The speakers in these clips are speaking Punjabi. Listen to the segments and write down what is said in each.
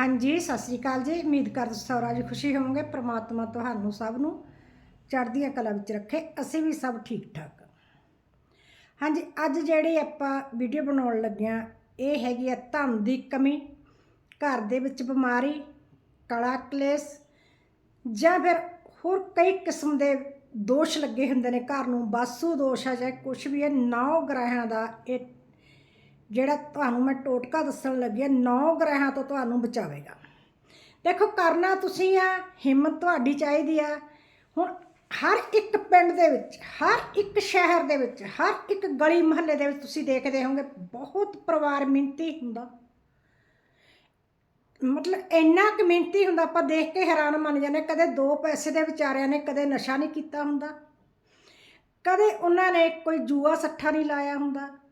ਹਾਂਜੀ, ਸਤਿ ਸ੍ਰੀ ਅਕਾਲ ਜੀ। ਉਮੀਦ ਕਰਦੇ ਸੌਰਾ ਜੀ ਖੁਸ਼ੀ ਹੋਵੋਗੇ। ਪ੍ਰਮਾਤਮਾ ਤੁਹਾਨੂੰ ਸਭ ਨੂੰ ਚੜ੍ਹਦੀਆਂ ਕਲਾ ਵਿੱਚ ਰੱਖੇ। ਅਸੀਂ ਵੀ ਸਭ ਠੀਕ ਠਾਕ ਹਾਂਜੀ, ਅੱਜ ਜਿਹੜੀ ਆਪਾਂ ਵੀਡੀਓ ਬਣਾਉਣ ਲੱਗਿਆ ਇਹ ਹੈਗੀ ਆ ਧਨ ਦੀ ਕਮੀ, ਘਰ ਦੇ ਵਿੱਚ ਬਿਮਾਰੀ, ਕਲਾ ਕਲੇਸ਼ ਜਾਂ ਫਿਰ ਹੋਰ ਕਈ ਕਿਸਮ ਦੇ ਦੋਸ਼ ਲੱਗੇ ਹੁੰਦੇ ਨੇ। ਘਰ ਨੂੰ ਬਾਸੂ ਦੋਸ਼ ਆ, ਚਾਹੇ ਕੁਝ ਵੀ ਹੈ ਨੌ ਗ੍ਰਹਿਆਂ ਦਾ ਇਹ ਜਿਹੜਾ ਤੁਹਾਨੂੰ ਮੈਂ ਟੋਟਕਾ ਦੱਸਣ ਲੱਗੀ ਹਾਂ, ਨੌ ਗ੍ਰਹਿਆਂ ਤੋਂ ਤੁਹਾਨੂੰ ਬਚਾਵੇਗਾ। ਦੇਖੋ, ਕਰਨਾ ਤੁਸੀਂ ਆ, ਹਿੰਮਤ ਤੁਹਾਡੀ ਚਾਹੀਦੀ ਆ। ਹੁਣ ਹਰ ਇੱਕ ਪਿੰਡ ਦੇ ਵਿੱਚ, ਹਰ ਇੱਕ ਸ਼ਹਿਰ ਦੇ ਵਿੱਚ, ਹਰ ਇੱਕ ਗਲੀ ਮੁਹੱਲੇ ਦੇ ਵਿੱਚ ਤੁਸੀਂ ਦੇਖਦੇ ਹੋਵੋਗੇ, ਬਹੁਤ ਪਰਿਵਾਰ ਮਿਹਨਤੀ ਹੁੰਦਾ। ਮਤਲਬ ਇੰਨਾ ਕੁ ਮਿਹਨਤੀ ਹੁੰਦਾ, ਆਪਾਂ ਦੇਖ ਕੇ ਹੈਰਾਨ ਮੰਨ ਜਾਂਦੇ ਕਦੇ ਦੋ ਪੈਸੇ ਦੇ ਵਿਚਾਰਿਆਂ ਨੇ ਕਦੇ ਨਸ਼ਾ ਨਹੀਂ ਕੀਤਾ ਹੁੰਦਾ। ਕਦੇ ਉਹਨਾਂ ਨੇ ਕੋਈ ਜੂਆ ਸੱਠਾ ਨਹੀਂ ਲਾਇਆ ਹੁੰਦਾ।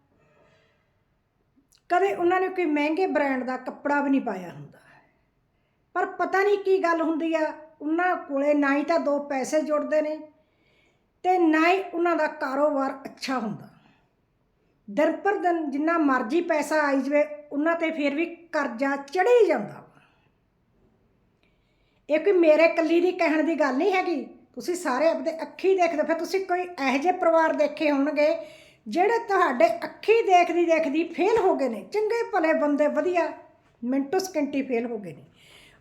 ਕਦੇ ਉਹਨਾਂ ਨੇ ਕੋਈ ਮਹਿੰਗੇ ਬ੍ਰਾਂਡ ਦਾ ਕੱਪੜਾ ਵੀ ਨਹੀਂ ਪਾਇਆ ਹੁੰਦਾ। ਪਰ ਪਤਾ ਨਹੀਂ ਕੀ ਗੱਲ ਹੁੰਦੀ ਆ, ਉਹਨਾਂ ਕੋਲੇ ਨਾ ਹੀ ਤਾਂ ਦੋ ਪੈਸੇ ਜੁੜਦੇ ਨੇ ਤੇ ਨਾ ਹੀ ਉਹਨਾਂ ਦਾ ਕਾਰੋਬਾਰ ਅੱਛਾ ਹੁੰਦਾ। ਦਿਨ ਪਰ ਦਿਨ ਜਿੰਨਾ ਮਰਜ਼ੀ ਪੈਸਾ ਆਈ ਜਵੇ, ਉਹਨਾਂ ਤੇ ਫਿਰ ਵੀ ਕਰਜ਼ਾ ਚੜ੍ਹੀ ਜਾਂਦਾ ਵਾ। ਇਹ ਕੋਈ ਮੇਰੇ ਕੱਲੀ ਦੀ ਕਹਿਣ ਦੀ ਗੱਲ ਨਹੀਂ ਹੈਗੀ। ਤੁਸੀਂ ਸਾਰੇ ਆਪਣੇ ਅੱਖੀ ਦੇਖਦੇ, ਫਿਰ ਤੁਸੀਂ ਕੋਈ ਇਹੋ ਜਿਹੇ ਪਰਿਵਾਰ ਦੇਖੇ ਹੋਣਗੇ ਜਿਹੜੇ ਤੁਹਾਡੇ ਅੱਖੀ ਦੇਖਦੀ ਦੇਖਦੀ ਫੇਲ ਹੋ ਗਏ ਨੇ, ਚੰਗੇ ਭਲੇ ਬੰਦੇ ਵਧੀਆ, ਮਿੰਟੋ ਸਕਿੰਟੀ ਫੇਲ ਹੋ ਗਏ ਨੇ।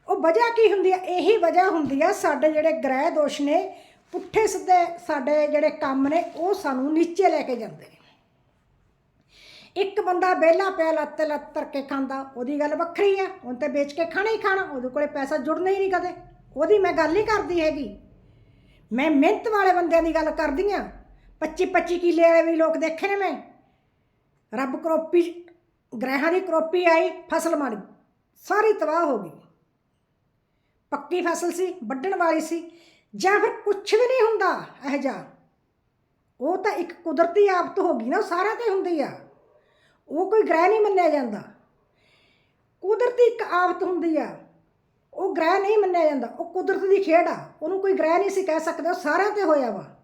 ਉਹ ਵਜ੍ਹਾ ਕੀ ਹੁੰਦੀ ਆ? ਇਹੀ ਵਜ੍ਹਾ ਹੁੰਦੀ ਆ, ਸਾਡੇ ਜਿਹੜੇ ਗ੍ਰਹਿ ਦੋਸ਼ ਨੇ, ਪੁੱਠੇ ਸਿੱਧੇ ਸਾਡੇ ਜਿਹੜੇ ਕੰਮ ਨੇ, ਉਹ ਸਾਨੂੰ ਨੀਚੇ ਲੈ ਕੇ ਜਾਂਦੇ ਨੇ। ਇੱਕ ਬੰਦਾ ਵਿਹਲਾ ਪਿਆ ਲੱਤ ਲੱਤ ਧਰ ਕੇ ਖਾਂਦਾ, ਉਹਦੀ ਗੱਲ ਵੱਖਰੀ ਆ, ਉਹਨ ਤੇ ਵੇਚ ਕੇ ਖਾਣਾ ਹੀ ਖਾਣਾ, ਉਹਦੇ ਕੋਲੇ ਪੈਸਾ ਜੁੜਨਾ ਹੀ ਨਹੀਂ ਕਦੇ। ਉਹਦੀ ਮੈਂ ਗੱਲ ਨਹੀਂ ਕਰਦੀ ਹੈਗੀ। ਮੈਂ ਮਿਹਨਤ ਵਾਲੇ ਬੰਦਿਆਂ ਦੀ ਗੱਲ ਕਰਦੀ ਆ 25 25 ਕਿੱਲੇ ਵਾਲੇ ਵੀ ਲੋਕ ਦੇਖੇ ਨੇ ਮੈਂ। ਰੱਬ ਕਰੋਪੀ, ਗ੍ਰਹਿਾਂ ਦੀ ਕਰੋਪੀ ਆਈ, ਫਸਲ ਮਾਰੀ ਸਾਰੀ ਤਬਾਹ ਹੋ ਗਈ। ਪੱਕੀ ਫਸਲ ਸੀ, ਵੱਢਣ ਵਾਲੀ ਸੀ। ਜਾਂ ਫਿਰ ਕੁਝ ਵੀ ਨਹੀਂ ਹੁੰਦਾ ਇਹ ਜਾ ਉਹ ਤਾਂ ਇੱਕ ਕੁਦਰਤੀ ਆਫਤ ਹੋ ਗਈ ਨਾ, ਉਹ ਸਾਰਿਆਂ ਤੇ ਹੁੰਦੀ ਆ। ਉਹ ਕੋਈ ਗ੍ਰਹਿ ਨਹੀਂ ਮੰਨਿਆ ਜਾਂਦਾ। ਕੁਦਰਤੀ ਇੱਕ ਆਫਤ ਹੁੰਦੀ ਆ। ਉਹ ਗ੍ਰਹਿ ਨਹੀਂ ਮੰਨਿਆ ਜਾਂਦਾ। ਉਹ ਕੁਦਰਤ ਦੀ ਖੇਡ ਆ। ਉਹਨੂੰ ਕੋਈ ਗ੍ਰਹਿ ਨਹੀਂ ਸੀ ਕਹਿ ਸਕਦਾ, ਉਹ ਸਾਰਿਆਂ ਤੇ ਹੋਇਆ ਵਾ।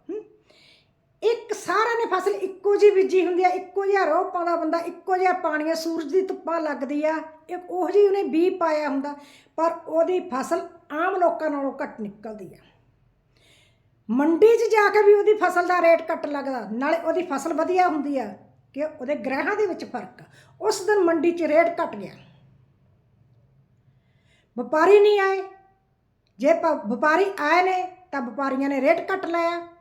ਇੱਕ ਸਾਰਿਆਂ ਨੇ ਫਸਲ ਇੱਕੋ ਜਿਹੀ ਬੀਜੀ ਹੁੰਦੀ ਆ, ਇੱਕੋ ਜਿਹਾ ਰੋਹ ਪਾਉਂਦਾ ਬੰਦਾ, ਇੱਕੋ ਜਿਹਾ ਪਾਣੀ ਆ, ਸੂਰਜ ਦੀ ਧੁੱਪਾਂ ਲੱਗਦੀ ਆ ਇੱਕ ਉਹ ਜਿਹੀ ਉਹਨੇ ਬੀ ਪਾਇਆ ਹੁੰਦਾ, ਪਰ ਉਹਦੀ ਫਸਲ ਆਮ ਲੋਕਾਂ ਨਾਲੋਂ ਘੱਟ ਨਿਕਲਦੀ ਆ। ਮੰਡੀ 'ਚ ਜਾ ਕੇ ਵੀ ਉਹਦੀ ਫਸਲ ਦਾ ਰੇਟ ਘੱਟ ਲੱਗਦਾ, ਨਾਲੇ ਉਹਦੀ ਫਸਲ ਵਧੀਆ ਹੁੰਦੀ ਆ, ਕਿ ਉਹਦੇ ਗ੍ਰਹਿਾਂ ਦੇ ਵਿੱਚ ਫ਼ਰਕ ਆ। ਉਸ ਦਿਨ ਮੰਡੀ 'ਚ ਰੇਟ ਘਟ ਗਿਆ। ਵਪਾਰੀ ਨਹੀਂ ਆਏ। ਜੇ ਪ- ਵਪਾਰੀ ਆਏ ਨੇ, ਤਾਂ ਵਪਾਰੀਆਂ ਨੇ ਰੇਟ ਘੱਟ ਲਾਇਆ।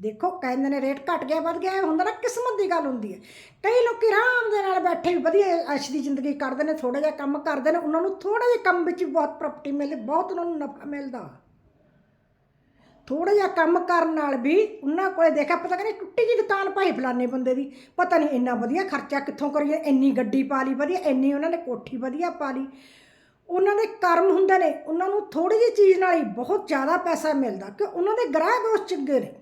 ਦੇਖੋ ਕਹਿੰਦੇ ਨੇ ਰੇਟ ਘਟ ਗਿਆ, ਵੱਧ ਗਿਆ, ਇਹ ਹੁੰਦਾ ਨਾ ਕਿਸਮਤ ਦੀ ਗੱਲ ਹੁੰਦੀ ਹੈ। ਕਈ ਲੋਕੀ ਆਰਾਮ ਦੇ ਨਾਲ ਬੈਠੇ ਵੀ ਵਧੀਆ ਅਸ਼ ਦੀ ਜ਼ਿੰਦਗੀ ਕੱਢਦੇ ਨੇ ਥੋੜਾ ਜਿਹਾ ਕੰਮ ਕਰਦੇ ਨੇ, ਉਹਨਾਂ ਨੂੰ ਥੋੜਾ ਜਿਹਾ ਕੰਮ ਵਿੱਚ ਵੀ ਬਹੁਤ ਪ੍ਰਾਪਰਟੀ ਮਿਲਦੀ, ਬਹੁਤ ਉਹਨਾਂ ਨੂੰ ਨਫਾ ਮਿਲਦਾ। ਥੋੜਾ ਜਿਹਾ ਕੰਮ ਕਰਨ ਨਾਲ ਵੀ ਉਹਨਾਂ ਕੋਲੇ ਦੇਖਿਆ, ਪਤਾ ਕਹਿੰਦੇ ਟੁੱਟੀ ਜੀ ਦੁਕਾਨ ਭਾਈ ਫਲਾਣੇ ਬੰਦੇ ਦੀ, ਪਤਾ ਨਹੀਂ ਇੰਨਾ ਵਧੀਆ ਖਰਚਾ ਕਿੱਥੋਂ ਕਰੀਏ, ਇੰਨੀ ਗੱਡੀ ਪਾ ਲਈ, ਵਧੀਆ, ਇੰਨੀ ਉਹਨਾਂ ਨੇ ਕੋਠੀ ਵਧੀਆ ਪਾ ਲਈ। ਉਹਨਾਂ ਦੇ ਕਰਮ ਹੁੰਦੇ ਨੇ, ਉਹਨਾਂ ਨੂੰ ਥੋੜੀ ਜਿਹੀ ਚੀਜ਼ ਨਾਲ ਹੀ ਬਹੁਤ ਜ਼ਿਆਦਾ ਪੈਸਾ ਮਿਲਦਾ ਕਿ ਉਹਨਾਂ ਦੇ ਗ੍ਰਹਿ ਦੋਸ਼ ਚੰਗੇ ਨੇ।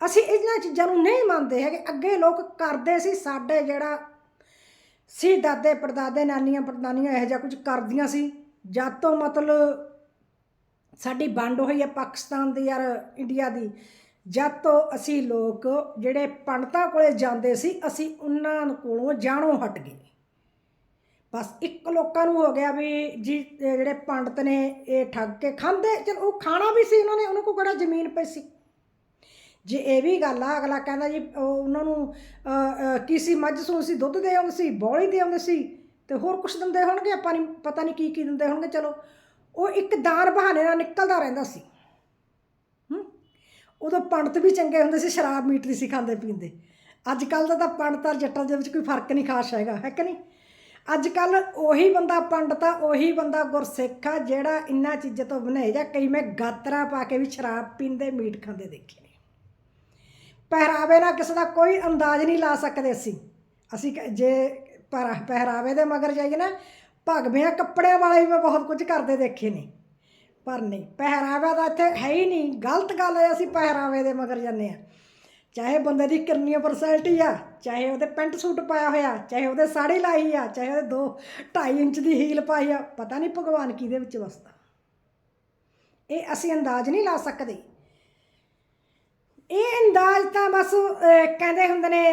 ਅਸੀਂ ਇਹਨਾਂ ਚੀਜ਼ਾਂ ਨੂੰ ਨਹੀਂ ਮੰਨਦੇ ਹੈਗੇ। ਅੱਗੇ ਲੋਕ ਕਰਦੇ ਸੀ, ਸਾਡੇ ਜਿਹੜਾ ਸੀ, ਦਾਦੇ ਪੜਦਾਦੇ, ਨਾਨੀਆਂ ਪੜਦਾਨੀਆਂ ਇਹੋ ਜਿਹਾ ਕੁਝ ਕਰਦੀਆਂ ਸੀ। ਜਦ ਤੋਂ ਮਤਲਬ ਸਾਡੀ ਵੰਡ ਹੋਈ ਹੈ ਪਾਕਿਸਤਾਨ ਦੀ ਯਾਰ ਇੰਡੀਆ ਦੀ। ਜਦ ਤੋਂ ਅਸੀਂ ਲੋਕ ਜਿਹੜੇ ਪੰਡਤਾਂ ਕੋਲੇ ਜਾਂਦੇ ਸੀ, ਅਸੀਂ ਉਹਨਾਂ ਕੋਲੋਂ ਜਾਣੋਂ ਹਟ ਗਏ। ਬਸ ਇੱਕ ਲੋਕਾਂ ਨੂੰ ਹੋ ਗਿਆ ਵੀ ਜੀ, ਜਿਹੜੇ ਪੰਡਤ ਨੇ ਇਹ ਠੱਗ ਕੇ ਖਾਂਦੇ, ਚਲ ਉਹ ਖਾਣਾ ਵੀ ਸੀ ਉਹਨਾਂ ਨੇ, ਉਹਨਾਂ ਕੋਲ ਕਿਹੜਾ ਜ਼ਮੀਨ ਪਈ ਸੀ? ਜੇ ਇਹ ਵੀ ਗੱਲ ਆ ਅਗਲਾ ਕਹਿੰਦਾ ਜੀ ਉਹ ਉਹਨਾਂ ਨੂੰ ਅ, ਮੱਝ ਸੂ ਸੀ ਦੁੱਧ ਦੇ ਆਉਂਦੇ ਸੀ ਬੌਲੀ ਦੇ ਆਉਂਦੇ ਸੀ ਤੇ ਹੋਰ ਕੁਝ ਦਿੰਦੇ ਹੋਣਗੇ? ਆਪਾਂ ਨਹੀਂ ਪਤਾ ਨਹੀਂ ਕੀ ਕੀ ਦਿੰਦੇ ਹੋਣਗੇ ਚਲੋ। ਉਹ ਇੱਕ ਦਾਨ ਬਹਾਨੇ ਨਾਲ ਨਿਕਲਦਾ ਰਹਿੰਦਾ ਸੀ। ਉਦੋਂ ਪੰਡਤ ਵੀ ਚੰਗੇ ਹੁੰਦੇ ਸੀ ਸ਼ਰਾਬ ਮੀਟ ਨਹੀਂ ਸੀ ਖਾਂਦੇ ਪੀਂਦੇ। ਅੱਜ ਕੱਲ ਦਾ ਤਾਂ ਪੰਡਤ ਔਰ ਜੱਟਾਂ ਦੇ ਵਿੱਚ ਕੋਈ ਫ਼ਰਕ ਨਹੀਂ ਖਾਸ ਹੈਗਾ ਹੈ ਕਿ ਨਹੀਂ? ਅੱਜ ਕੱਲ ਉਹੀ ਬੰਦਾ ਪੰਡਤ ਆ ਉਹੀ ਬੰਦਾ ਗੁਰਸਿੱਖ ਆ ਜਿਹੜਾ ਇੰਨਾ ਚੀਜ਼ਾਂ ਤੋਂ ਬਣਾਏ ਜਾਂ ਕਈ ਮੈਂ ਗਾਤਰਾ ਪਾ ਕੇ ਵੀ ਸ਼ਰਾਬ ਪੀਂਦੇ ਮੀਟ ਖਾਂਦੇ ਦੇਖੇ। ਪਹਿਰਾਵੇ ਨਾਲ ਕਿਸੇ ਦਾ ਕੋਈ ਅੰਦਾਜ਼ ਨਹੀਂ ਲਾ ਸਕਦੇ ਅਸੀਂ। ਅਸੀਂ ਕ- ਜੇ ਪਰ ਪਹਿਰਾਵੇ ਦੇ ਮਗਰ ਜਾਈਏ ਨਾ, ਭਗਵਿਆਂ ਕੱਪੜਿਆਂ ਵਾਲੇ ਵੀ ਮੈਂ ਬਹੁਤ ਕੁਝ ਕਰਦੇ ਦੇਖੇ ਨੇ। ਪਰ ਨਹੀਂ, ਪਹਿਰਾਵਾ ਤਾਂ ਇੱਥੇ ਹੈ ਹੀ ਨਹੀਂ। ਗਲਤ ਗੱਲ ਹੈ, ਅਸੀਂ ਪਹਿਰਾਵੇ ਦੇ ਮਗਰ ਜਾਂਦੇ ਆ ਚਾਹੇ ਬੰਦੇ ਦੀ ਕਿਰਨੀ ਪਰਸੈਂਟੀ ਆ, ਚਾਹੇ ਉਹਦੇ ਪੈਂਟ ਸੂਟ ਪਾਇਆ ਹੋਇਆ, ਚਾਹੇ ਉਹਦੇ ਸਾੜੀ ਲਾਈ ਆ, ਚਾਹੇ ਉਹਦੇ ਦੋ 2.5 ਇੰਚ ਦੀ ਹੀਲ ਪਾਈ ਆ, ਪਤਾ ਨਹੀਂ ਭਗਵਾਨ ਕਿਹਦੇ ਵਿੱਚ ਵਸਦਾ। ਇਹ ਅਸੀਂ ਅੰਦਾਜ਼ ਨਹੀਂ ਲਾ ਸਕਦੇ। ਇਹ ਅੰਦਾਜ਼ ਤਾਂ ਬਸ ਕਹਿੰਦੇ ਹੁੰਦੇ ਨੇ,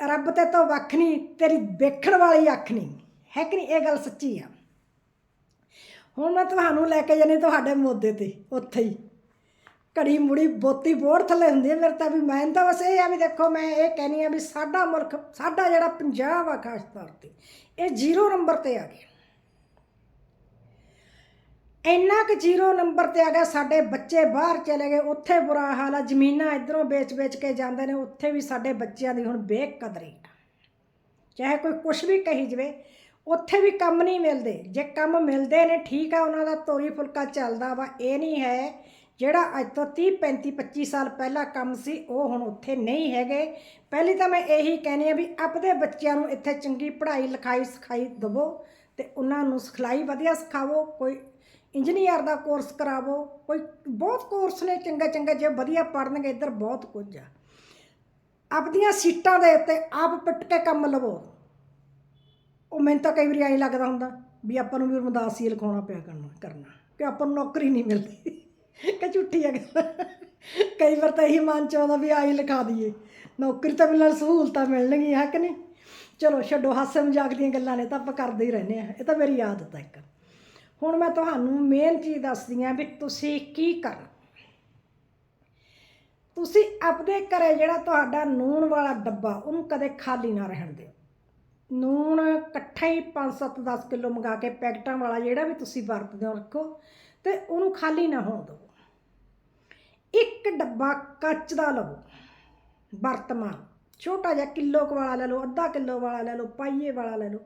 ਰੱਬ ਤੇ ਤੋਂ ਵੱਖ ਨਹੀਂ ਤੇਰੀ ਵੇਖਣ ਵਾਲੀ ਅੱਖ ਨਹੀਂ ਹੈ ਕਿ ਨਹੀਂ ਇਹ ਗੱਲ ਸੱਚੀ ਆ। ਹੁਣ ਮੈਂ ਤੁਹਾਨੂੰ ਲੈ ਕੇ ਜਾਣੀ ਤੁਹਾਡੇ ਮੋਦੇ ਤੇ, ਉੱਥੇ ਹੀ। ਘੜੀ ਮੁੜੀ ਬੋਤੀ ਬੋੜ ਥੱਲੇ ਹੁੰਦੀ ਹੈ ਮੇਰੇ ਤਾਂ ਵੀ ਮੈਂ ਤਾਂ ਬਸ ਇਹ ਆ ਵੀ ਦੇਖੋ, ਮੈਂ ਇਹ ਕਹਿੰਨੀ ਆ ਵੀ ਸਾਡਾ ਮੁਲਕ, ਸਾਡਾ ਜਿਹੜਾ ਪੰਜਾਬ ਆ, ਖਾਸ ਤੌਰ ਤੇ, ਇਹ ਜ਼ੀਰੋ ਨੰਬਰ ਤੇ ਆ ਗਿਆ। ਇੰਨਾ ਕਿ ਜ਼ੀਰੋ ਨੰਬਰ ਤੇ ਆ ਗਿਆ, ਸਾਡੇ ਬੱਚੇ ਬਾਹਰ ਚਲੇ ਗਏ, ਉੱਥੇ ਬੁਰਾ ਹਾਲ ਆ, ਜ਼ਮੀਨਾਂ ਇਧਰੋਂ ਵੇਚ-ਵੇਚ ਕੇ ਜਾਂਦੇ ਨੇ, ਉੱਥੇ ਵੀ ਸਾਡੇ ਬੱਚਿਆਂ ਦੀ ਹੁਣ ਬੇਕਦਰੀ। ਚਾਹੇ ਕੋਈ ਕੁਛ ਵੀ ਕਹੀ ਜਵੇ, ਉੱਥੇ ਵੀ ਕੰਮ ਨਹੀਂ ਮਿਲਦੇ। ਜੇ ਕੰਮ ਮਿਲਦੇ ਨੇ, ਠੀਕ ਆ, ਉਹਨਾਂ ਦਾ ਤੋਰੀ ਫੁਲਕਾ ਚੱਲਦਾ ਵਾ, ਇਹ ਨਹੀਂ ਹੈ, ਜਿਹੜਾ ਅੱਜ ਤੋਂ 30 35 25 ਸਾਲ ਪਹਿਲਾਂ ਕੰਮ ਸੀ, ਉਹ ਹੁਣ ਉੱਥੇ ਨਹੀਂ ਹੈਗੇ। ਪਹਿਲੀ ਤਾਂ ਮੈਂ ਇਹੀ ਕਹਿੰਦੀ ਆ ਵੀ ਆਪਦੇ ਬੱਚਿਆਂ ਨੂੰ ਇੱਥੇ ਚੰਗੀ ਪੜ੍ਹਾਈ, ਲਿਖਾਈ, ਸਿਖਾਈ ਦੇਵੋ ਤੇ ਉਹਨਾਂ ਨੂੰ ਸਿਖਲਾਈ ਵਧੀਆ ਸਿਖਾਵੋ, ਕੋਈ ਇੰਜੀਨੀਅਰ ਦਾ ਕੋਰਸ ਕਰਾਵੋ, ਕੋਈ ਬਹੁਤ ਕੋਰਸ ਨੇ ਚੰਗਾ ਚੰਗਾ, ਜੇ ਵਧੀਆ ਪੜ੍ਹਨਗੇ, ਇੱਧਰ ਬਹੁਤ ਕੁਝ ਆ। ਆਪਦੀਆਂ ਸੀਟਾਂ ਦੇ ਉੱਤੇ ਆਪ ਪਿੱਟ ਕੇ ਕੰਮ ਲਵੋ। ਉਹ ਮੈਨੂੰ ਤਾਂ ਕਈ ਵਾਰੀ ਐਂ ਲੱਗਦਾ ਹੁੰਦਾ ਵੀ ਆਪਾਂ ਨੂੰ ਵੀ ਰਮਦਾਸ ਹੀ ਲਿਖਾਉਣਾ ਪਿਆ ਕਰਨਾ ਕਰਨਾ, ਕਿ ਆਪਾਂ ਨੂੰ ਨੌਕਰੀ ਨਹੀਂ ਮਿਲਦੀ। ਕਿ ਝੂਠੀ ਹੈ ਗੱਲ। ਕਈ ਵਾਰ ਤਾਂ ਇਹੀ ਮਨ ਚ ਆਉਂਦਾ ਵੀ ਆਈ ਲਿਖਾ ਦਈਏ। ਨੌਕਰੀ ਤਾਂ ਮਿਲਣ ਸਹੂਲਤਾਂ ਮਿਲਣਗੀਆਂ, ਹੈ ਕਿ ਨਹੀਂ? ਚਲੋ, ਛੱਡੋ, ਹਾਸੇ ਮਜ਼ਾਕ ਦੀਆਂ ਗੱਲਾਂ ਨੇ, ਤਾਂ ਆਪਾਂ ਕਰਦੇ ਹੀ ਰਹਿੰਦੇ ਆ ਇਹ ਤਾਂ ਮੇਰੀ ਆਦਤ ਹੈ ਇੱਕ। ਹੁਣ ਮੈਂ ਤੁਹਾਨੂੰ ਮੇਨ ਚੀਜ਼ ਦੱਸਦੀ ਆ ਵੀ ਤੁਸੀਂ ਕੀ ਕਰਨਾ। ਤੁਸੀਂ ਆਪਣੇ ਘਰੇ ਜਿਹੜਾ ਤੁਹਾਡਾ ਨੂਣ ਵਾਲਾ ਡੱਬਾ, ਉਹਨੂੰ ਕਦੇ ਖਾਲੀ ਨਾ ਰਹਿਣ ਦਿਓ। ਨੂਣ ਇਕੱਠਾ ਹੀ 5-7 10 ਕਿਲੋ ਮੰਗਾ ਕੇ ਪੈਕਟਾਂ ਵਾਲਾ ਜਿਹੜਾ ਵੀ ਤੁਸੀਂ ਵਰਤਦੇ ਹੋ ਰੱਖੋ ਤੇ ਉਹਨੂੰ ਖਾਲੀ ਨਾ ਹੋਣ ਦਿਓ। ਇੱਕ ਡੱਬਾ ਕੱਚ ਦਾ ਲਵੋ, ਵਰਤਮਾਨ। ਛੋਟਾ ਜਿਹਾ ਕਿਲੋ ਕੁ ਵਾਲਾ ਲੈ ਲਓ, ਅੱਧਾ ਕਿਲੋ ਵਾਲਾ ਲੈ ਲਓ, ਪਾਈਏ ਵਾਲਾ ਲੈ ਲਓ।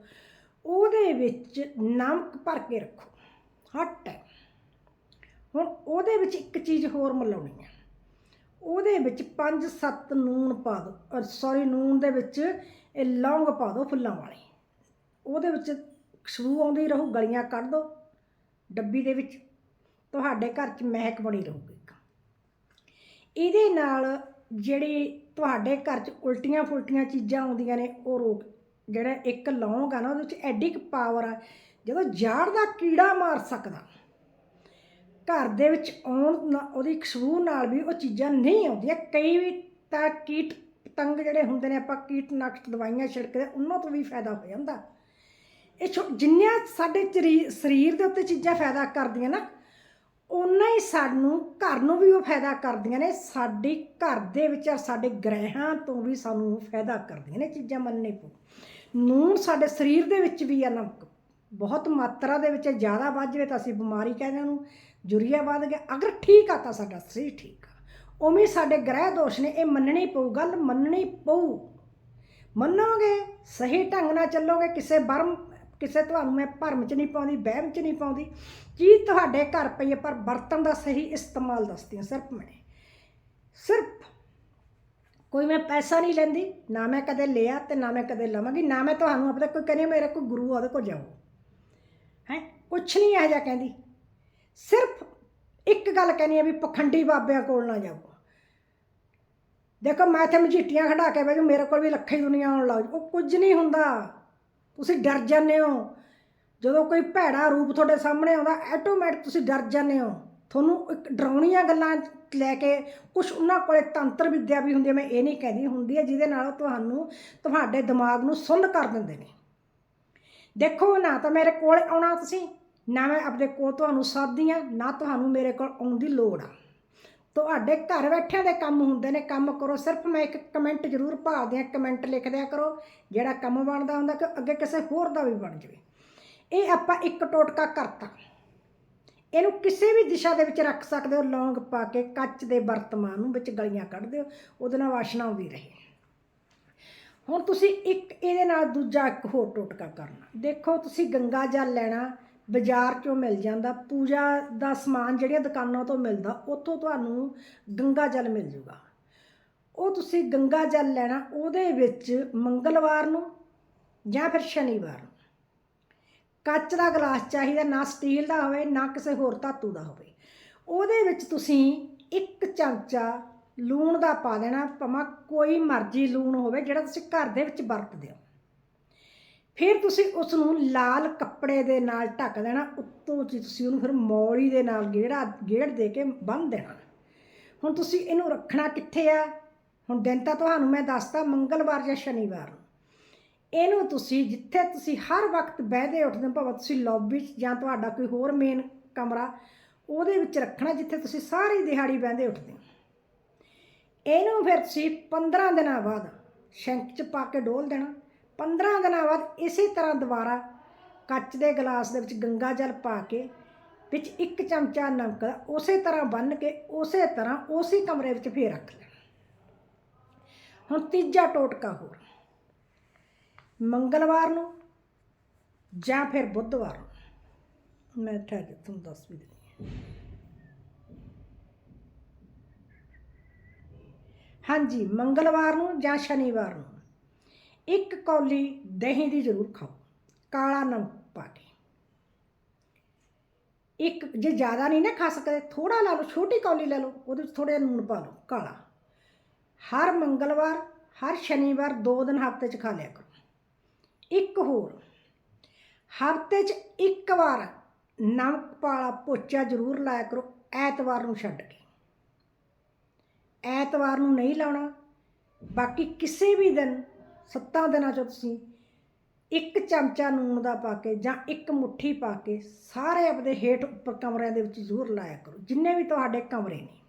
ਉਹਦੇ ਵਿੱਚ ਨਮਕ ਭਰ ਕੇ ਰੱਖੋ। ਹਟ ਹੈ। ਹੁਣ ਉਹਦੇ ਵਿੱਚ ਇੱਕ ਚੀਜ਼ ਹੋਰ ਮਿਲਾਉਣੀ ਹੈ ਉਹਦੇ ਵਿੱਚ 5-7 ਨੂਣ ਪਾ ਦਿਓ ਸੌਰੀ ਨੂਣ ਦੇ ਵਿੱਚ ਇਹ ਲੌਂਗ ਪਾ ਦਿਓ ਫੁੱਲਾਂ ਵਾਲੀ। ਉਹਦੇ ਵਿੱਚ ਖੁਸ਼ਬੂ ਆਉਂਦੀ ਰਹੂ, ਗਲੀਆਂ ਕੱਢ ਦਿਓ ਡੱਬੀ ਦੇ ਵਿੱਚ। ਤੁਹਾਡੇ ਘਰ 'ਚ ਮਹਿਕ ਬਣੀ ਰਹੂਗੀ ਇਹਦੇ ਨਾਲ ਜਿਹੜੀ ਤੁਹਾਡੇ ਘਰ 'ਚ ਉਲਟੀਆਂ ਫੁਲਟੀਆਂ ਚੀਜ਼ਾਂ ਆਉਂਦੀਆਂ ਨੇ, ਉਹ ਰੋਕ ਜਿਹੜਾ ਇੱਕ ਲੌਂਗ ਆ ਨਾ, ਉਹਦੇ ਵਿੱਚ ਐਡੀ ਕੁ ਪਾਵਰ ਆ। ਜਦੋਂ ਜਾੜ ਦਾ ਕੀੜਾ ਮਾਰ ਸਕਦਾ, ਘਰ ਦੇ ਵਿੱਚ ਆਉਣ ਨਾ- ਉਹਦੀ ਖੁਸ਼ਬੂ ਨਾਲ ਵੀ ਉਹ ਚੀਜ਼ਾਂ ਨਹੀਂ ਆਉਂਦੀਆਂ। ਕਈ ਵੀ ਤਾਂ ਕੀਟ ਪਤੰਗ ਜਿਹੜੇ ਹੁੰਦੇ ਨੇ, ਆਪਾਂ ਕੀਟਨਾਸ਼ਕ ਦਵਾਈਆਂ ਛਿੜਕਦੇ ਉਹਨਾਂ ਤੋਂ ਵੀ ਫਾਇਦਾ ਹੋ ਜਾਂਦਾ। ਇਹ ਛੋ- ਜਿੰਨੀਆਂ ਸਾਡੇ ਚਰੀ- ਸਰੀਰ ਦੇ ਉੱਤੇ ਚੀਜ਼ਾਂ ਫਾਇਦਾ ਕਰਦੀਆਂ ਨਾ ਉਨਾ ਹੀ ਸਾਨੂੰ ਘਰ ਨੂੰ ਵੀ ਉਹ ਫਾਇਦਾ ਕਰਦੀਆਂ ਨੇ। ਸਾਡੇ ਘਰ ਦੇ ਵਿੱਚ ਸਾਡੇ ਗ੍ਰਹਿਾਂ ਤੋਂ ਵੀ ਸਾਨੂੰ ਫਾਇਦਾ ਕਰਦੀਆਂ ਨੇ ਚੀਜ਼ਾਂ ਮੰਨਣੇ ਪਊ। ਨੂਣ ਸਾਡੇ ਸਰੀਰ ਦੇ ਵਿੱਚ ਵੀ ਆ ਨਮਕ। ਬਹੁਤ ਮਾਤਰਾ ਦੇ ਵਿੱਚ ਜ਼ਿਆਦਾ ਵੱਧ ਜਾਵੇ ਤਾਂ ਅਸੀਂ ਬਿਮਾਰੀ ਕਹਿੰਦੇ ਨੂੰ ਜੁਰੀਆ ਵੱਧ ਗਿਆ ਅਗਰ ਠੀਕ ਆ ਤਾਂ ਸਾਡਾ ਸਰੀਰ ਠੀਕ ਆ। ਉਵੇਂ ਸਾਡੇ ਗ੍ਰਹਿ ਦੋਸ਼ ਨੇ ਇਹ ਮੰਨਣੀ ਪਊ ਗੱਲ ਮੰਨਣੀ ਪਊ। ਮੰਨੋਗੇ ਸਹੀ ਢੰਗ ਨਾਲ ਚੱਲੋਗੇ ਕਿਸੇ ਬਰਮ ਕਿਸੇ ਤੁਹਾਨੂੰ ਮੈਂ ਭਰਮ ਚ ਨਹੀਂ ਪਾਉਂਦੀ ਵਹਿਮ ਚ ਨਹੀਂ ਪਾਉਂਦੀ ਚੀਜ਼ ਤੁਹਾਡੇ ਘਰ ਪਈ ਹੈ ਪਰ ਬਰਤਨ ਦਾ ਸਹੀ ਇਸਤੇਮਾਲ ਦੱਸਦੀ ਹਾਂ ਸਿਰਫ ਮੈਂ। ਸਿਰਫ ਕੋਈ ਮੈਂ ਪੈਸਾ ਨਹੀਂ ਲੈਂਦੀ ਨਾ ਮੈਂ ਕਦੇ ਲਿਆ ਤੇ ਨਾ ਮੈਂ ਕਦੇ ਲਵਾਂਗੀ ਨਾ ਮੈਂ ਤੁਹਾਨੂੰ ਆਪਣੇ ਕੋਈ ਕਹਿੰਦੀ ਮੇਰੇ ਕੋਲ ਗੁਰੂ ਆ, ਉਹਦੇ ਕੋਲ ਜਾਓ। ਹੈ? ਕੁਛ ਨਹੀਂ ਇਹੋ ਜਿਹਾ ਕਹਿੰਦੀ। ਸਿਰਫ ਇੱਕ ਗੱਲ ਕਹਿੰਦੀ ਆ ਵੀ ਪਖੰਡੀ ਬਾਬਿਆਂ ਕੋਲ ਨਾ ਜਾਓ। ਦੇਖੋ, ਮੈਂ ਇੱਥੇ ਮਜੀਠੀਆਂ ਖੜਾ ਕੇ ਬੈਜੂ ਮੇਰੇ ਕੋਲ ਵੀ ਲੱਖਾਂ ਹੀ ਦੁਨੀਆ ਆਉਣ ਲੱਗ ਜਾਊ। ਉਹ ਕੁਝ ਨਹੀਂ ਹੁੰਦਾ। ਤੁਸੀਂ ਡਰ ਜਾਂਦੇ ਹੋ। ਜਦੋਂ ਕੋਈ ਭੈੜਾ ਰੂਪ ਤੁਹਾਡੇ ਸਾਹਮਣੇ ਆਉਂਦਾ ਆਟੋਮੈਟਿਕ ਤੁਸੀਂ ਡਰ ਜਾਂਦੇ ਹੋ। ਤੁਹਾਨੂੰ ਇੱਕ ਡਰਾਉਣੀਆਂ ਗੱਲਾਂ ਲੈ ਕੇ ਕੁਝ ਉਹਨਾਂ ਕੋਲੇ ਤੰਤਰ ਵਿੱਦਿਆ ਵੀ ਹੁੰਦੀ ਹੈ ਮੈਂ ਇਹ ਨਹੀਂ ਕਹਿੰਦੀ, ਹੁੰਦੀ ਹੈ ਜਿਹਦੇ ਨਾਲ ਤੁਹਾਨੂੰ, ਤੁਹਾਡੇ ਦਿਮਾਗ ਨੂੰ ਸੁੰਨ ਕਰ ਦਿੰਦੇ ਨੇ। ਦੇਖੋ ਨਾ ਤਾਂ ਮੇਰੇ ਕੋਲ ਆਉਣਾ ਤੁਸੀਂ। ਨਾ ਮੈਂ ਆਪਣੇ ਕੋਲ ਤੁਹਾਨੂੰ ਸੱਦਦੀ ਹਾਂ, ਨਾ ਤੁਹਾਨੂੰ ਮੇਰੇ ਕੋਲ ਆਉਣ ਦੀ ਲੋੜ ਆ। ਤੁਹਾਡੇ ਘਰ ਬੈਠਿਆਂ ਦੇ ਕੰਮ ਹੁੰਦੇ ਨੇ, ਕੰਮ ਕਰੋ। ਸਿਰਫ ਮੈਂ ਇੱਕ ਕਮੈਂਟ ਜ਼ਰੂਰ ਭਾਲਦੀ ਹਾਂ ਕਮੈਂਟ ਲਿਖ ਦਿਆ ਕਰੋ, ਜਿਹੜਾ ਕੰਮ ਬਣਦਾ ਹੁੰਦਾ ਕਿ ਅੱਗੇ ਕਿਸੇ ਹੋਰ ਦਾ ਵੀ ਬਣ ਜਾਵੇ। ਇਹ ਆਪਾਂ ਇੱਕ ਟੋਟਕਾ ਕਰਤਾ। ਇਹਨੂੰ ਕਿਸੇ ਵੀ ਦਿਸ਼ਾ ਦੇ ਵਿੱਚ ਰੱਖ ਸਕਦੇ ਹੋ। ਲੌਂਗ ਪਾ ਕੇ ਕੱਚ ਦੇ ਬਰਤਮਾਨ ਨੂੰ ਵਿੱਚ ਗਲੀਆਂ ਕੱਢ ਦਿਓ। ਉਹਦੇ ਨਾਲ ਵਾਸ਼ਨਾ ਆਉਂਦੀ ਰਹੇ। ਹੁਣ ਤੁਸੀਂ ਇੱਕ ਇਹਦੇ ਨਾਲ ਦੂਜਾ ਇੱਕ ਹੋਰ ਟੋਟਕਾ ਕਰਨਾ। ਦੇਖੋ, ਤੁਸੀਂ ਗੰਗਾ ਜਲ ਲੈਣਾ, ਬਾਜ਼ਾਰ ਚੋਂ ਮਿਲ ਜਾਂਦਾ, ਪੂਜਾ ਦਾ ਸਮਾਨ ਜਿਹੜੀਆਂ ਦੁਕਾਨਾਂ ਤੋਂ ਮਿਲਦਾ, ਉੱਥੋਂ ਤੁਹਾਨੂੰ ਗੰਗਾ ਜਲ ਮਿਲ ਜੂਗਾ। ਉਹ ਤੁਸੀਂ ਗੰਗਾ ਜਲ ਲੈਣਾ, ਉਹਦੇ ਵਿੱਚ ਮੰਗਲਵਾਰ ਨੂੰ ਜਾਂ ਫਿਰ ਸ਼ਨੀਵਾਰ ਨੂੰ। ਕੱਚ ਦਾ ਗਲਾਸ ਚਾਹੀਦਾ, ਨਾ ਸਟੀਲ ਦਾ ਹੋਵੇ, ਨਾ ਕਿਸੇ ਹੋਰ ਧਾਤੂ ਦਾ ਹੋਵੇ। ਉਹਦੇ ਵਿੱਚ ਤੁਸੀਂ ਇੱਕ ਚਮਚਾ ਲੂਣ ਦਾ ਪਾ ਦੇਣਾ, ਭਾਵੇਂ ਕੋਈ ਮਰਜ਼ੀ ਲੂਣ ਹੋਵੇ, ਜਿਹੜਾ ਤੁਸੀਂ ਘਰ ਦੇ ਵਿੱਚ ਵਰਤਦੇ ਹੋ। ਫਿਰ ਤੁਸੀਂ ਉਸ ਨੂੰ ਲਾਲ ਕੱਪੜੇ ਦੇ ਨਾਲ ਢੱਕ ਦੇਣਾ, ਉੱਤੋਂ ਤੁਸੀਂ ਉਹਨੂੰ ਫਿਰ ਮੌਲੀ ਦੇ ਨਾਲ ਗੇੜਾ, ਗੇੜ ਦੇ ਕੇ ਬੰਨ੍ਹ ਦੇਣਾ। ਹੁਣ ਤੁਸੀਂ ਇਹਨੂੰ ਰੱਖਣਾ ਕਿੱਥੇ ਆ? ਹੁਣ ਦਿਨ ਤਾਂ ਤੁਹਾਨੂੰ ਮੈਂ ਦੱਸਤਾ, ਮੰਗਲਵਾਰ ਜਾਂ ਸ਼ਨੀਵਾਰ ਨੂੰ। ਇਹਨੂੰ ਤੁਸੀਂ ਜਿੱਥੇ ਤੁਸੀਂ ਹਰ ਵਕਤ ਬਹਿਦੇ ਉੱਠਦੇ ਹੋ, ਭਾਵੇਂ ਤੁਸੀਂ ਲੌਬੀ 'ਚ ਜਾਂ ਤੁਹਾਡਾ ਕੋਈ ਹੋਰ ਮੇਨ ਕਮਰਾ, ਉਹਦੇ ਵਿੱਚ ਰੱਖਣਾ ਜਿੱਥੇ ਤੁਸੀਂ ਸਾਰੀ ਦਿਹਾੜੀ ਬਹਿੰਦੇ ਉੱਠਦੇ ਹੋ। ਇਹਨੂੰ ਫਿਰ ਤੁਸੀਂ 15 ਦਿਨਾਂ ਬਾਅਦ ਸ਼ੈਂਕ 'ਚ ਪਾ ਕੇ ਡੋਲ ਦੇਣਾ। 15 ਦਿਨਾਂ ਬਾਅਦ ਇਸੇ ਤਰ੍ਹਾਂ ਦੁਬਾਰਾ ਕੱਚ ਦੇ ਗਲਾਸ ਦੇ ਵਿੱਚ ਗੰਗਾ ਜਲ ਪਾ ਕੇ ਵਿੱਚ ਇੱਕ ਚਮਚਾ ਨਮਕ ਦਾ ਉਸੇ ਤਰ੍ਹਾਂ ਬੰਨ ਕੇ ਉਸੇ ਤਰ੍ਹਾਂ ਉਸੇ ਕਮਰੇ ਵਿੱਚ ਫੇਰ ਰੱਖ ਲੈਣਾ। ਹੁਣ ਤੀਜਾ ਟੋਟਕਾ ਹੋਰ। ਮੰਗਲਵਾਰ ਨੂੰ ਜਾਂ ਫਿਰ ਬੁੱਧਵਾਰ ਨੂੰ। ਮੈਂ ਠਹਿਰ ਤੁਹਾਨੂੰ ਦੱਸ ਵੀ ਦਿੰਦੀ ਹਾਂਜੀ, ਮੰਗਲਵਾਰ ਨੂੰ ਜਾਂ ਸ਼ਨੀਵਾਰ ਨੂੰ। ਇੱਕ ਕੌਲੀ ਦਹੀਂ ਦੀ ਜ਼ਰੂਰ ਖਾਓ, ਕਾਲਾ ਨਮਕ ਪਾ ਕੇ। ਇੱਕ, ਜੇ ਜ਼ਿਆਦਾ ਨਹੀਂ ਨਾ ਖਾ ਸਕਦੇ ਥੋੜਾ ਲਾ ਲਓ, ਛੋਟੀ ਕੌਲੀ ਲੈ ਲਓ, ਉਹਦੇ ਵਿੱਚ ਥੋੜਾ ਨੂਣ ਪਾ ਲਓ, ਕਾਲਾ। ਹਰ ਮੰਗਲਵਾਰ, ਹਰ ਸ਼ਨੀਵਾਰ ਦੋ ਦਿਨ ਹਫ਼ਤੇ 'ਚ ਖਾ ਲਿਆ ਕਰੋ। ਇੱਕ ਹੋਰ, ਹਫ਼ਤੇ 'ਚ ਇੱਕ ਵਾਰ ਨਮਕ ਵਾਲਾ ਪੋਚਾ ਜ਼ਰੂਰ ਲਾਇਆ ਕਰੋ, ਐਤਵਾਰ ਨੂੰ ਛੱਡ ਕੇ। ਐਤਵਾਰ ਨੂੰ ਨਹੀਂ ਲਾਉਣਾ। ਬਾਕੀ ਕਿਸੇ ਵੀ ਦਿਨ, ਸੱਤਾਂ ਦਿਨਾਂ 'ਚੋਂ ਤੁਸੀਂ ਇੱਕ ਚਮਚਾ ਨੂਣ ਦਾ ਪਾ ਕੇ ਜਾਂ ਇੱਕ ਮੁੱਠੀ ਪਾ ਕੇ ਸਾਰੇ ਆਪਣੇ ਹੇਠ ਉੱਪਰ ਕਮਰਿਆਂ ਦੇ ਵਿੱਚ ਜ਼ਰੂਰ ਲਾਇਆ ਕਰੋ, ਜਿੰਨੇ ਵੀ ਤੁਹਾਡੇ ਕਮਰੇ ਨੇ।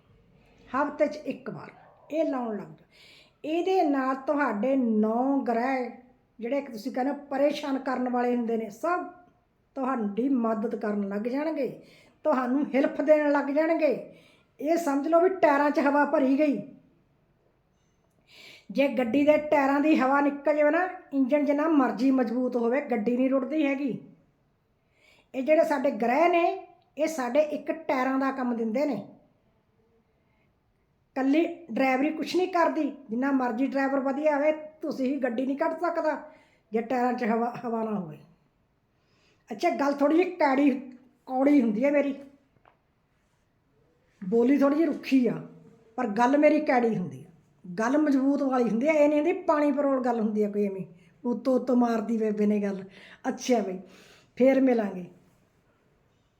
ਹਫ਼ਤੇ 'ਚ ਇੱਕ ਵਾਰ, ਇਹ ਲਾਉਣ ਲੱਗ ਜਾਓ। ਇਹਦੇ ਨਾਲ ਤੁਹਾਡੇ ਨੌ ਗ੍ਰਹਿ, ਜਿਹੜੇ ਤੁਸੀਂ ਕਹਿੰਦੇ ਹੋ ਪਰੇਸ਼ਾਨ ਕਰਨ ਵਾਲੇ ਹੁੰਦੇ ਨੇ, ਸਭ ਤੁਹਾਡੀ ਮਦਦ ਕਰਨ ਲੱਗ ਜਾਣਗੇ, ਤੁਹਾਨੂੰ ਹੈਲਪ ਦੇਣ ਲੱਗ ਜਾਣਗੇ। ਇਹ ਸਮਝ ਲਓ ਵੀ ਟਾਇਰਾਂ 'ਚ ਹਵਾ ਭਰੀ ਗਈ। ਜੇ ਗੱਡੀ ਦੇ ਟਾਇਰਾਂ ਦੀ ਹਵਾ ਨਿਕਲ ਜਾਵੇ ਨਾ ਇੰਜਨ ਜਿੰਨਾ ਮਰਜ਼ੀ ਮਜ਼ਬੂਤ ਹੋਵੇ, ਗੱਡੀ ਨਹੀਂ ਰੁੜਦੀ ਹੈਗੀ। ਇਹ ਜਿਹੜੇ ਸਾਡੇ ਗ੍ਰਹਿ ਨੇ, ਇਹ ਸਾਡੇ ਇੱਕ ਟਾਇਰਾਂ ਦਾ ਕੰਮ ਦਿੰਦੇ ਨੇ। ਕੱਲੀ ਡਰਾਈਵਰੀ ਕੁਛ ਨਹੀਂ ਕਰਦੀ, ਜਿੰਨਾ ਮਰਜ਼ੀ ਡਰਾਈਵਰ ਵਧੀਆ ਹੋਵੇ, ਤੁਸੀਂ ਹੀ ਗੱਡੀ ਨਹੀਂ ਕੱਢ ਸਕਦਾ, ਜੇ ਟਾਇਰਾਂ 'ਚ ਹਵਾ ਹਵਾ ਨਾ ਹੋਵੇ। ਅੱਛਾ, ਗੱਲ ਥੋੜੀ ਜਿਹੀ ਕੈੜੀ, ਕੌੜੀ ਹੁੰਦੀ ਹੈ ਮੇਰੀ। ਬੋਲੀ ਥੋੜੀ ਜਿਹੀ ਰੁੱਖੀ ਆ, ਪਰ ਗੱਲ ਮੇਰੀ ਕੈੜੀ ਹੁੰਦੀ ਆ। ਗੱਲ ਮਜ਼ਬੂਤ ਵਾਲੀ ਹੁੰਦੀ ਆ, ਇਹ ਨਹੀਂ ਹੁੰਦੀ ਪਾਣੀ ਪਰੋਲ ਗੱਲ ਹੁੰਦੀ ਆ ਕੋਈ ਐਵੇਂ ਉਤੋਂ ਉਤੋਂ ਮਾਰਦੀ ਬੇਬੇ ਨੇ ਗੱਲ। ਅੱਛਾ ਬਈ, ਫੇਰ ਮਿਲਾਂਗੇ।